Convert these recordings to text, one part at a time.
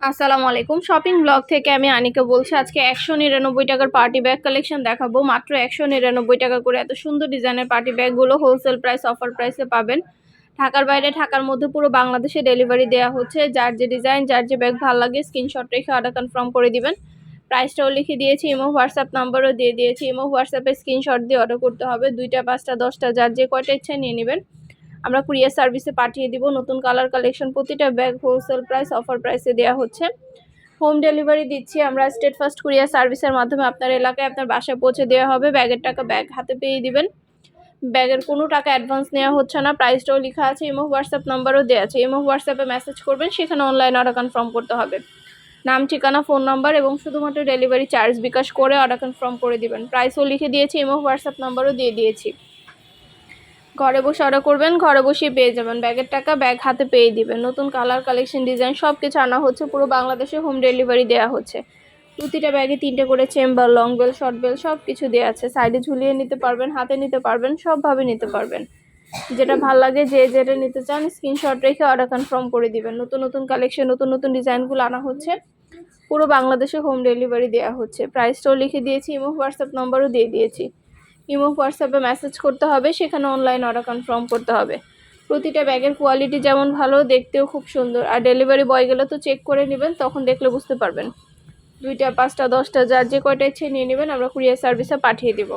আসসালামু আলাইকুম। Shopping blog থেকে আমি আনিকা বলছি, আজকে একশো নিরানব্বই টাকার পার্টি ব্যাগ কালেকশন দেখাবো। মাত্র একশো নিরানব্বই টাকা করে এত সুন্দর ডিজাইনের পার্টি ব্যাগগুলো হোলসেল প্রাইস অফার প্রাইসে পাবেন। ঢাকার বাইরে, ঢাকার মধ্যে পুরো বাংলাদেশে ডেলিভারি দেওয়া হচ্ছে। যার যে ডিজাইন যার যে ব্যাগ ভালো লাগে স্ক্রিনশট রেখে অর্ডার কনফার্ম করে দিবেন। প্রাইসটাও লিখে দিয়েছি ইমো হোয়াটসঅ্যাপ নাম্বারও দিয়ে দিয়েছি। ইমো হোয়াটসঅ্যাপে স্ক্রিনশট দিয়ে অর্ডার করতে হবে। দুইটা, পাঁচটা, দশটা, যার যে কয়টা ইচ্ছা নিয়ে নেবেন। আমরা কুরিয়ার সার্ভিসে পাঠিয়ে দিব। নতুন কালার কালেকশন প্রতিটা ব্যাগ হোলসেল প্রাইস অফার প্রাইসে দেওয়া হচ্ছে। হোম ডেলিভারি দিচ্ছি আমরা স্টেট ফার্স্ট কুরিয়ার সার্ভিসের মাধ্যমে। আপনার এলাকায় আপনার বাসায় পৌঁছে দেওয়া হবে। ব্যাগের টাকা ব্যাগ হাতে পেয়ে দিবেন। ব্যাগের কোনো টাকা অ্যাডভান্স নেওয়া হচ্ছে না। প্রাইসটাও লেখা আছে ইমো হোয়াটসঅ্যাপ নাম্বারও দেওয়া আছে। ইমো হোয়াটসঅ্যাপে মেসেজ করবেন, সেখানে অনলাইন অর্ডার কনফার্ম করতে হবে। নাম, ঠিকানা ফোন নাম্বার এবং শুধুমাত্র ডেলিভারি চার্জ বিকাশ করে অর্ডার কনফার্ম করে দিবেন। প্রাইসও লিখে দিয়েছি ইমো হোয়াটসঅ্যাপ নাম্বারও দিয়ে দিয়েছি। ঘরে বসে অর্ডার করবেন, ঘরে বসেই পেয়ে যাবেন। ব্যাগের টাকা ব্যাগ হাতে পেয়ে দিবেন। নতুন কালার কালেকশন ডিজাইন সব কিছু আনা হচ্ছে, পুরো বাংলাদেশে হোম ডেলিভারি দেওয়া হচ্ছে। প্রতিটা ব্যাগে তিনটে করে chamber long bell short bell সব কিছু দেওয়া আছে সাইডে ঝুলিয়ে নিতে পারবেন, হাতে নিতে পারবেন, সবভাবে নিতে পারবেন। যেটা ভালো লাগে, যে যেটা নিতে চান স্ক্রিনশট রেখে অর্ডার কনফার্ম করে দিবেন। নতুন নতুন কালেকশন নতুন নতুন ডিজাইনগুলো আনা হচ্ছে। পুরো বাংলাদেশে হোম ডেলিভারি দেওয়া হচ্ছে। প্রাইসটাও লিখে দিয়েছি এবং হোয়াটসঅ্যাপ নম্বরও দিয়ে দিয়েছি। ইমো, হোয়াটসঅ্যাপে মেসেজ করতে হবে, সেখানে অনলাইন অর্ডার কনফার্ম করতে হবে। প্রতিটা ব্যাগের কোয়ালিটি যেমন ভালো, দেখতেও খুব সুন্দর। আর ডেলিভারি বয় গেলে তো চেক করে নেবেন, তখন দেখলে বুঝতে পারবেন। দুইটা, পাঁচটা, দশটা, যার যে কয়টা ইচ্ছে নিয়ে নেবেন, আমরা কুরিয়ার সার্ভিসে পাঠিয়ে দিব।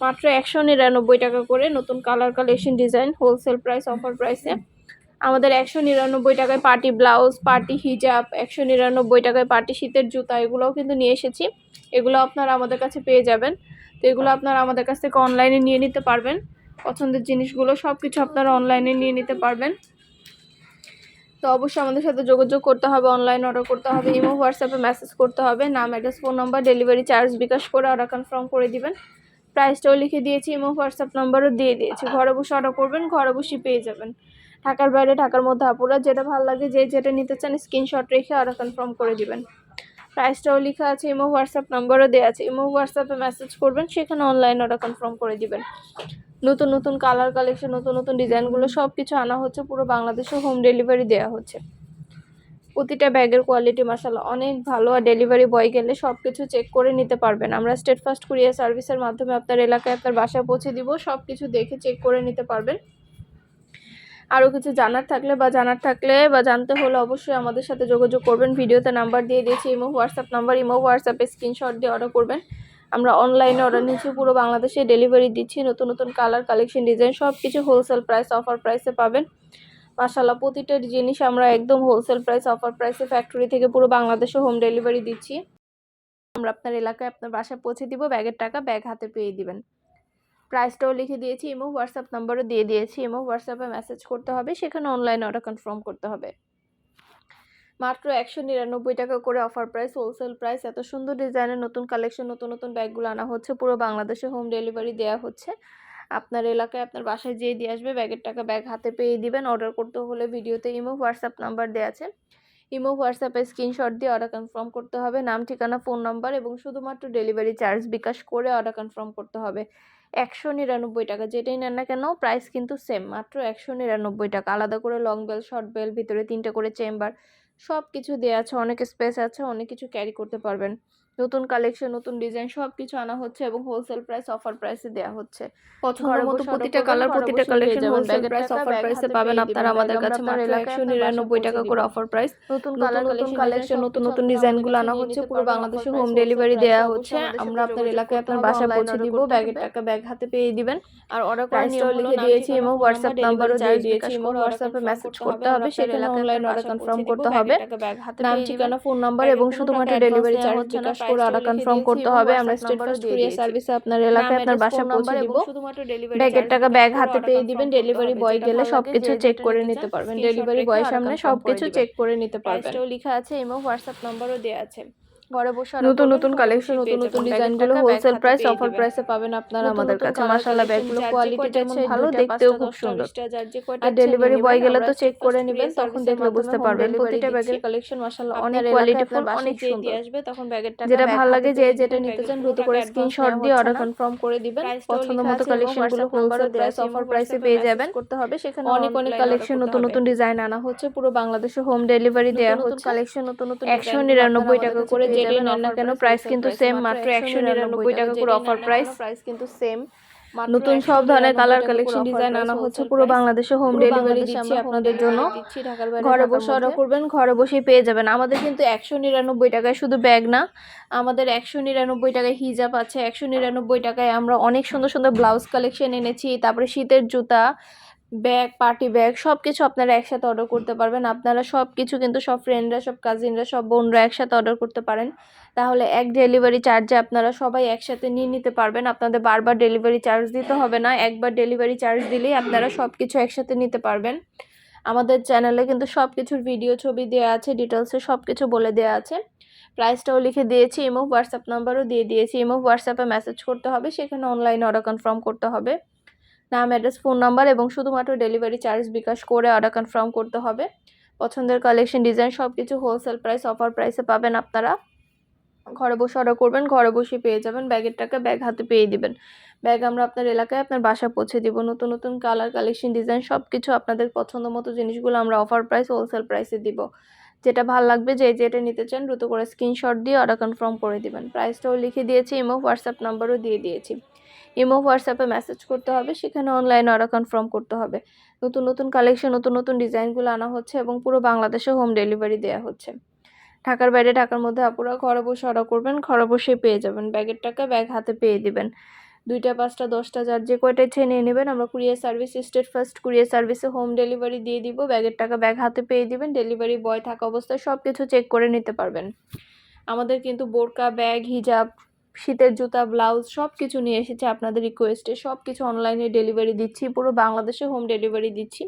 মাত্র একশো নিরানব্বই টাকা করে নতুন colour collection design wholesale price offer প্রাইসে আমাদের একশো নিরানব্বই টাকায় পার্টি ব্লাউজ পার্টি হিজাব একশো নিরানব্বই টাকায় পার্টি শীতের জুতা, এগুলোও কিন্তু নিয়ে এসেছি। এগুলো আপনারা আমাদের কাছে পেয়ে যাবেন। তো এগুলো আপনারা আমাদের কাছ থেকে অনলাইনে নিয়ে নিতে পারবেন। পছন্দের জিনিসগুলো সব কিছু আপনারা অনলাইনে নিয়ে নিতে পারবেন। তো অবশ্যই আমাদের সাথে যোগাযোগ করতে হবে অনলাইন অর্ডার করতে হবে, ইমো, হোয়াটসঅ্যাপে মেসেজ করতে হবে, নাম address phone number delivery charge bKash করে অর্ডার কনফার্ম করে দিবেন। প্রাইসটাও লিখে দিয়েছি, ইমো, হোয়াটসঅ্যাপ নাম্বারও দিয়ে দিয়েছি। ঘরে বসে অর্ডার করবেন, ঘরে বসে পেয়ে যাবেন। ঢাকার বাইরে, ঢাকার মধ্যে আপুরা, যেটা ভালো লাগে, যে যেটা নিতে চান স্ক্রিনশট রেখে অর্ডার কনফার্ম করে দিবেন। প্রাইসটাও লেখা আছে, ইমো হোয়াটসঅ্যাপ নাম্বারও দেওয়া আছে। ইমো হোয়াটসঅ্যাপে মেসেজ করবেন, সেখানে অনলাইন অর্ডার কনফার্ম করে দিবেন। নতুন নতুন কালার কালেকশন নতুন নতুন ডিজাইনগুলো সব কিছু আনা হচ্ছে, পুরো বাংলাদেশে হোম ডেলিভারি দেওয়া হচ্ছে। প্রতিটা ব্যাগের কোয়ালিটি মাসাল্লাহ অনেক ভালো। আর ডেলিভারি বয় গেলে সব কিছু চেক করে নিতে পারবেন। আমরা স্টেট ফার্স্ট কুরিয়ার সার্ভিসের মাধ্যমে আপনার এলাকায় আপনার বাসায় পৌঁছে দিব সব কিছু দেখে চেক করে নিতে পারবেন। আরও কিছু জানার থাকলে বা জানার থাকলে বা জানতে হলে অবশ্যই আমাদের সাথে যোগাযোগ করবেন। ভিডিওতে নাম্বার দিয়ে দিয়েছি, ইমো, হোয়াটসঅ্যাপ নাম্বার, ইমো, হোয়াটসঅ্যাপে স্ক্রিনশট দিয়ে অর্ডার করবেন। আমরা অনলাইনে অর্ডার নিচ্ছি পুরো বাংলাদেশে ডেলিভারি দিচ্ছি, নতুন নতুন কালার কালেকশন ডিজাইন সব কিছু হোলসেল প্রাইস অফার প্রাইসে পাবেন। মাসাল্লাহ প্রতিটা জিনিস আমরা একদম হোলসেল প্রাইস অফার প্রাইসে ফ্যাক্টরি থেকে পুরো বাংলাদেশে হোম ডেলিভারি দিচ্ছি। আমরা আপনার এলাকায় আপনার বাসায় পৌঁছে দিব, ব্যাগের টাকা ব্যাগ হাতে পেয়ে দিবেন। প্রাইসটাও লিখে দিয়েছি ইমো হোয়াটসঅ্যাপ নাম্বারও দিয়ে দিয়েছি ইমো হোয়াটসঅ্যাপে মেসেজ করতে হবে, সেখানে অনলাইনে অর্ডার কনফার্ম করতে হবে। মাত্র একশো নিরানব্বই টাকা করে অফার প্রাইস হোলসেল প্রাইস এত সুন্দর ডিজাইনের নতুন কালেকশন নতুন নতুন ব্যাগগুলো আনা হচ্ছে, পুরো বাংলাদেশে হোম ডেলিভারি দেওয়া হচ্ছে। আপনার এলাকায় আপনার বাসায় যেয়ে দিয়ে আসবে ব্যাগের টাকা ব্যাগ হাতে পেয়ে দিবেন অর্ডার করতে হলে ভিডিওতে ইমো হোয়াটসঅ্যাপ নাম্বার দেওয়া আছে। ইমো হোয়াটসঅ্যাপে স্ক্রিনশট দিয়ে অর্ডার কনফার্ম করতে হবে, নাম, ঠিকানা ফোন নাম্বার এবং শুধুমাত্র ডেলিভারি চার্জ বিকাশ করে অর্ডার কনফার্ম করতে হবে। একশো নিরানব্বই টাকা। যেটাই নেন না কেন প্রাইস কিন্তু সেম মাত্র একশো নিরানব্বই টাকা। আলাদা করে লং বেল শর্ট বেল ভিতরে তিনটা করে চেম্বার সব কিছু দেওয়া আছে, অনেক স্পেস আছে, অনেক কিছু ক্যারি করতে পারবেন। নতুন কালেকশন নতুন ডিজাইন সব কিছু আনা hচ্ছে এবং হোলসেল প্রাইস অফার প্রাইসে দেওয়া হচ্ছে। পছন্দের মতো প্রতিটা কালার প্রতিটা কালেকশন হোলসেল প্রাইস অফার প্রাইসে পাবেন আপনারা আমাদের কাছে মাত্র একশো নিরানব্বই টাকা করে অফার প্রাইস নতুন কালার নতুন কালেকশন নতুন নতুন ডিজাইনগুলো আনা হচ্ছে পুরো বাংলাদেশে হোম ডেলিভারি দেওয়া হচ্ছে। আমরা আপনার এলাকায় আপনার বাসায় পৌঁছে দিব ব্যাগের টাকা ব্যাগ হাতে পেয়ে দিবেন। আর অর্ডার করার নিয়ম লিখে দিয়েছি এবং হোয়াটসঅ্যাপ নাম্বারও দিয়ে দিয়েছি এবং হোয়াটসঅ্যাপে মেসেজ করতে হবে সেখানে অনলাইন অর্ডার কনফার্ম করতে হবে নাম ঠিকানা ফোন নাম্বার এবং শুধুমাত্র ডেলিভারি চার্জ বিকাশ করে অর্ডার কনফার্ম করতে হবে। আমরা স্টেট ফার্স্ট কুরিয়ার সার্ভিসে আপনার এলাকায় আপনার বাসা পৌঁছে দিব। ব্যাগের টাকা ব্যাগ হাতে পেয়ে দিবেন ডেলিভারি বয় গেলে সবকিছু চেক করে নিতে পারবেন। ডেলিভারি বয়ের সামনে সবকিছু চেক করে নিতে পারবেন। লেখা আছে এবং হোয়াটসঅ্যাপ নাম্বারও দেওয়া আছে। ঘরে বসে নতুন নতুন কালেকশন নতুন নতুন ডিজাইনগুলো হোলসেল প্রাইস অফার প্রাইসে পাবেন আপনারা আমাদের কাছে মাশাআল্লাহ ব্যাগগুলো কোয়ালিটি যেমন ভালো দেখতেও খুব সুন্দর। আর ডেলিভারি বয় গেলে তো চেক করে নেবেন তখন দেখলে বুঝতে পারবেন প্রতিটা ব্যাগের কালেকশন মাশাআল্লাহ অনেক কোয়ালিটি ফুল অনেক সুন্দর। আসবে তখন ব্যাগের টাকা যেটা ভালো লাগে যে যেটা নিতে চান দ্রুত করে স্ক্রিনশট দিয়ে অর্ডার কনফার্ম করে দিবেন। পছন্দ মতো আছে এবং কালেকশনগুলো হোলসেল প্রাইস অফার প্রাইসে পেয়ে যাবেন করতে হবে সেখানে অনেক অনেক কালেকশন নতুন নতুন ডিজাইন আনা হচ্ছে পুরো বাংলাদেশে হোম ডেলিভারি দেওয়া হচ্ছে কালেকশন নতুন নতুন একশো design গুলো নিরানব্বই আপনারা টাকা করে যেটাই নেন না কেন? প্রাইস কিন্তু সেম মাত্র একশো নিরানব্বই টাকা করে অফার প্রাইস প্রাইস কিন্তু সেম নতুন সব ধরনের কালার কালেকশন ডিজাইন আনা হচ্ছে পুরো বাংলাদেশে হোম ডেলিভারি দিচ্ছি আপনাদের জন্য। ঘরে বসে অর্ডার করবেন ঘরে বসেই পেয়ে যাবেন। আমাদের কিন্তু একশো নিরানব্বই টাকায় শুধু ব্যাগ না আমাদের একশো নিরানব্বই টাকায় হিজাব আছে একশো নিরানব্বই টাকায় আমরা অনেক সুন্দর সুন্দর ব্লাউজ কালেকশন এনেছি তারপরে শীতের জুতা ব্যাগ পার্টি ব্যাগ সব কিছু আপনারা একসাথে অর্ডার করতে পারবেন। আপনারা সব কিছু কিন্তু সব ফ্রেন্ডরা সব কাজিনরা সব বোনরা একসাথে অর্ডার করতে পারেন। তাহলে এক ডেলিভারি চার্জে আপনারা সবাই একসাথে নিয়ে নিতে পারবেন। আপনাদের বারবার ডেলিভারি চার্জ দিতে হবে না। একবার ডেলিভারি চার্জ দিলেই আপনারা সব কিছু একসাথে নিতে পারবেন। আমাদের চ্যানেলে কিন্তু সব কিছুর ভিডিও ছবি দেওয়া আছে ডিটেলসে সব কিছু বলে দেওয়া আছে। প্রাইসটাও লিখে দিয়েছি ইমো হোয়াটসঅ্যাপ নাম্বারও দিয়ে দিয়েছি। ইমো হোয়াটসঅ্যাপে মেসেজ করতে হবে। সেখানে অনলাইনে অর্ডার কনফার্ম করতে হবে। নাম অ্যাড্রেস ফোন নাম্বার এবং শুধুমাত্র ডেলিভারি চার্জ বিকাশ করে অর্ডার কনফার্ম করতে হবে। পছন্দের কালেকশন ডিজাইন সব কিছু হোলসেল প্রাইস অফার প্রাইসে পাবেন আপনারা। ঘরে বসে অর্ডার করবেন, ঘরে বসে পেয়ে যাবেন ব্যাগের টাকা ব্যাগ হাতে পেয়ে দিবেন। ব্যাগ আমরা আপনার এলাকায় আপনার বাসা পৌঁছে দিব। নতুন নতুন কালার কালেকশন ডিজাইন সব কিছু আপনাদের পছন্দ মতো জিনিসগুলো আমরা অফার প্রাইস হোলসেল প্রাইসে দিব। যেটা ভালো লাগবে, যে যেটা নিতে চান দ্রুত করে স্ক্রিনশট দিয়ে অর্ডার কনফার্ম করে দিবেন। প্রাইসটাও লিখে দিয়েছি ইমো হোয়াটসঅ্যাপ নাম্বারও দিয়ে দিয়েছি। ইমো, হোয়াটসঅ্যাপে মেসেজ করতে হবে, সেখানে অনলাইনে অর্ডার কনফার্ম করতে হবে। নতুন নতুন কালেকশন নতুন নতুন ডিজাইনগুলো আনা হচ্ছে এবং পুরো বাংলাদেশে হোম ডেলিভারি দেওয়া হচ্ছে। ঢাকার বাইরে, ঢাকার মধ্যে আপুরা ঘরে বসে অর্ডার করবেন, ঘরে বসে পেয়ে যাবেন। ব্যাগের টাকা ব্যাগ হাতে পেয়ে দিবেন। দুইটা, পাঁচটা, দশটা, যার যে কয়টা ইচ্ছে নিয়ে নেবেন, আমরা courier service Steadfast courier সার্ভিসে হোম ডেলিভারি দিয়ে দিব। ব্যাগের টাকা ব্যাগ হাতে পেয়ে দিবেন ডেলিভারি বয় থাকা অবস্থায় সব কিছু চেক করে নিতে পারবেন। আমাদের কিন্তু বোরকা, ব্যাগ, হিজাব শীতের জুতা, ব্লাউজ সব কিছু নিয়ে এসেছে আপনাদের রিকোয়েস্টে সব কিছু অনলাইনে ডেলিভারি দিচ্ছি, পুরো বাংলাদেশে হোম ডেলিভারি দিচ্ছি।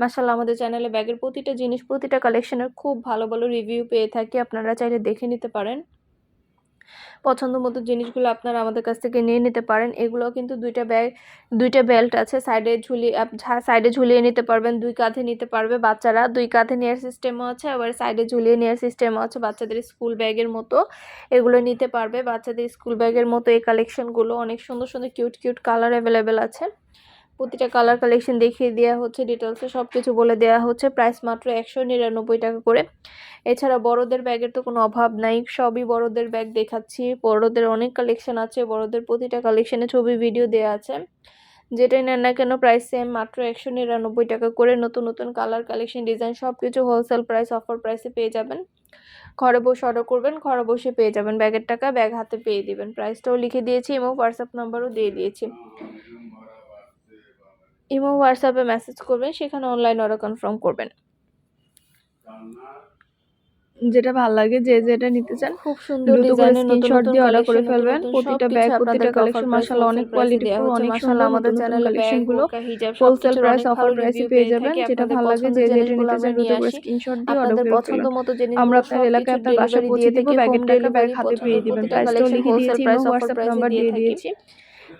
মাসাল্লাহ আমাদের চ্যানেলে ব্যাগের প্রতিটা জিনিস, প্রতিটা কালেকশনের খুব ভালো ভালো রিভিউ পেয়ে থাকি। আপনারা চাইলে দেখে নিতে পারেন। পছন্দ মতো জিনিসগুলো আপনারা আমাদের কাছ থেকে নিয়ে নিতে পারেন। এগুলো কিন্তু দুইটা ব্যাগ, দুইটা বেল্ট আছে। সাইডে ঝুলিয়ে সাইডে ঝুলিয়ে নিতে পারবেন। দুই কাঁধে নিতে পারবে বাচ্চারা। দুই কাঁধে নেওয়ার সিস্টেমও আছে, আবার সাইডে ঝুলিয়ে নেওয়ার সিস্টেমও আছে বাচ্চাদের স্কুল ব্যাগের মতো। এগুলো নিতে পারবে বাচ্চাদের স্কুল ব্যাগের মতো। এই কালেকশনগুলো অনেক সুন্দর সুন্দর কিউট কিউট কালার অ্যাভেলেবেল আছে। প্রতিটা কালার কালেকশন দেখিয়ে দেওয়া হচ্ছে ডিটেলসে সব কিছু বলে দেওয়া হচ্ছে। প্রাইস মাত্র একশো নিরানব্বই টাকা করে। এছাড়া বড়দের ব্যাগের তো কোনো অভাব নাই। সবই বড়দের ব্যাগ দেখাচ্ছি। বড়দের অনেক কালেকশন আছে। বড়দের প্রতিটা কালেকশনে ছবি ভিডিও দেওয়া আছে। যেটাই নেন না কেন প্রাইস সেম মাত্র একশো নিরানব্বই টাকা করে। নতুন নতুন কালার কালেকশন ডিজাইন সব কিছু হোলসেল প্রাইস অফার প্রাইসে পেয়ে যাবেন। ঘরে বসে অর্ডার করবেন, ঘরে বসে পেয়ে যাবেন ব্যাগের টাকা। ব্যাগ হাতে পেয়ে দিবেন। প্রাইসটাও লিখে দিয়েছি এবং হোয়াটসঅ্যাপ নাম্বারও দিয়ে দিয়েছি। ইমো হোয়াটসঅ্যাপে মেসেজ করবেন সেখানে অনলাইন অর্ডার কনফার্ম করবেন। যেটা ভালো লাগে যে যেটা নিতে চান খুব সুন্দর ডিজাইনের নতুন স্ক্রিনশট দিয়ে অর্ডার করে ফেলবেন। প্রতিটা ব্যাগ প্রতিটা কালেকশন মাশাআল্লাহ অনেক কোয়ালিটি। অনেক মাশাআল্লাহ সুন্দর আমাদের চ্যানেলে ব্যাগগুলো হোলসেল প্রাইস অফার প্রাইসে পেয়ে যাবেন যেটা ভালো লাগে যে যেটা নিতে চান দ্রুত করে স্ক্রিনশট দিয়ে অর্ডার করে পছন্দ মতো জিনিস আমরা আপনার এলাকায় আপনার বাসায় পৌঁছে দিব ব্যাগের টাকা ব্যাগ হাতে পেয়ে দিবেন প্রাইসটাও লিখে দিয়েছি হোয়াটসঅ্যাপ নাম্বার দিয়ে দিয়েছি।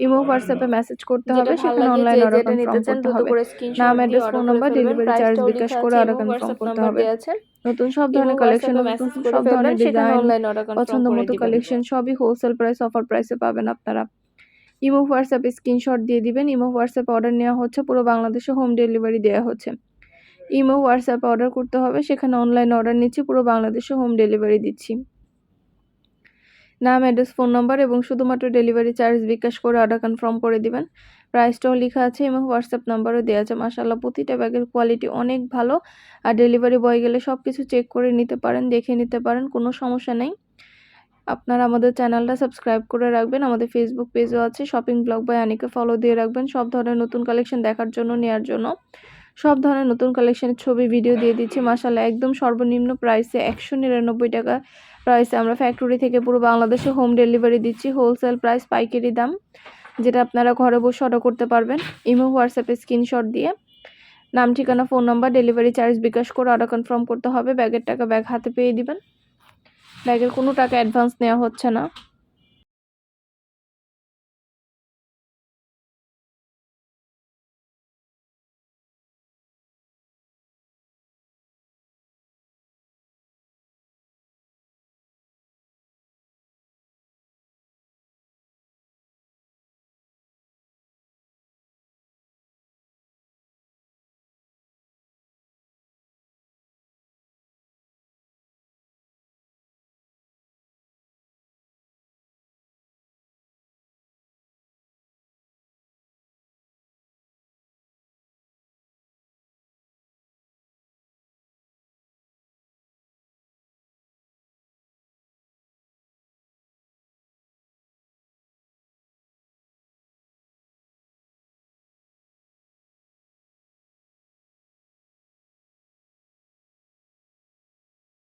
ইমো হোয়াটসঅ্যাপে মেসেজ করতে হবে সেখানে অনলাইন অর্ডার কনফার্ম করতে হবে। নাম address phone number delivery charge bKash করে অর্ডার কনফার্ম করতে হবে। নতুন সব ধরনের কালেকশন নতুন সব ধরনের ডিজাইন পছন্দ মতো কালেকশন সবই হোলসেল প্রাইস অফার প্রাইসে পাবেন আপনারা। ইমো হোয়াটসঅ্যাপে স্ক্রিনশট দিয়ে দিবেন ইমো হোয়াটসঅ্যাপে অর্ডার নেওয়া হচ্ছে পুরো বাংলাদেশে হোম ডেলিভারি দেওয়া হচ্ছে। ইমো হোয়াটসঅ্যাপে অর্ডার করতে হবে সেখানে অনলাইন অর্ডার নিচ্ছি পুরো বাংলাদেশে হোম ডেলিভারি দিচ্ছি। নাম, অ্যাড্রেস, ফোন নাম্বার এবং শুধুমাত্র ডেলিভারি চার্জ বিকাশ করে অর্ডার কনফার্ম করে দিবেন। প্রাইসটাও লেখা আছে এবং হোয়াটসঅ্যাপ নাম্বারও দেওয়া আছে। মাসাল্লাহ প্রতিটা ব্যাগের কোয়ালিটি অনেক ভালো। আর ডেলিভারি বয় গেলে সব কিছু চেক করে নিতে পারেন, দেখে নিতে পারেন, কোনো সমস্যা নেই। আপনারা আমাদের চ্যানেলটা সাবস্ক্রাইব করে রাখবেন। আমাদের ফেসবুক পেজও আছে শপিং ব্লগ বাই আনিকে ফলো দিয়ে রাখবেন। সব ধরনের নতুন কালেকশন দেখার জন্য নেওয়ার জন্য। সব ধরনের নতুন কালেকশনের ছবি ভিডিও দিয়ে দিচ্ছি। মাসাল্লাহ একদম সর্বনিম্ন প্রাইসে একশো নিরানব্বই টাকা প্রাইসে আমরা ফ্যাক্টরি থেকে পুরো বাংলাদেশে হোম ডেলিভারি দিচ্ছি হোলসেল প্রাইস পাইকারি দাম, যেটা আপনারা ঘরে বসে অর্ডার করতে পারবেন। ইমো, হোয়াটসঅ্যাপে স্ক্রিনশট দিয়ে। নাম, ঠিকানা phone number delivery charge bKash করে অর্ডার কনফার্ম করতে হবে। ব্যাগের টাকা ব্যাগ হাতে পেয়ে দিবেন। ব্যাগের কোনো টাকা অ্যাডভান্স নেওয়া হচ্ছে না।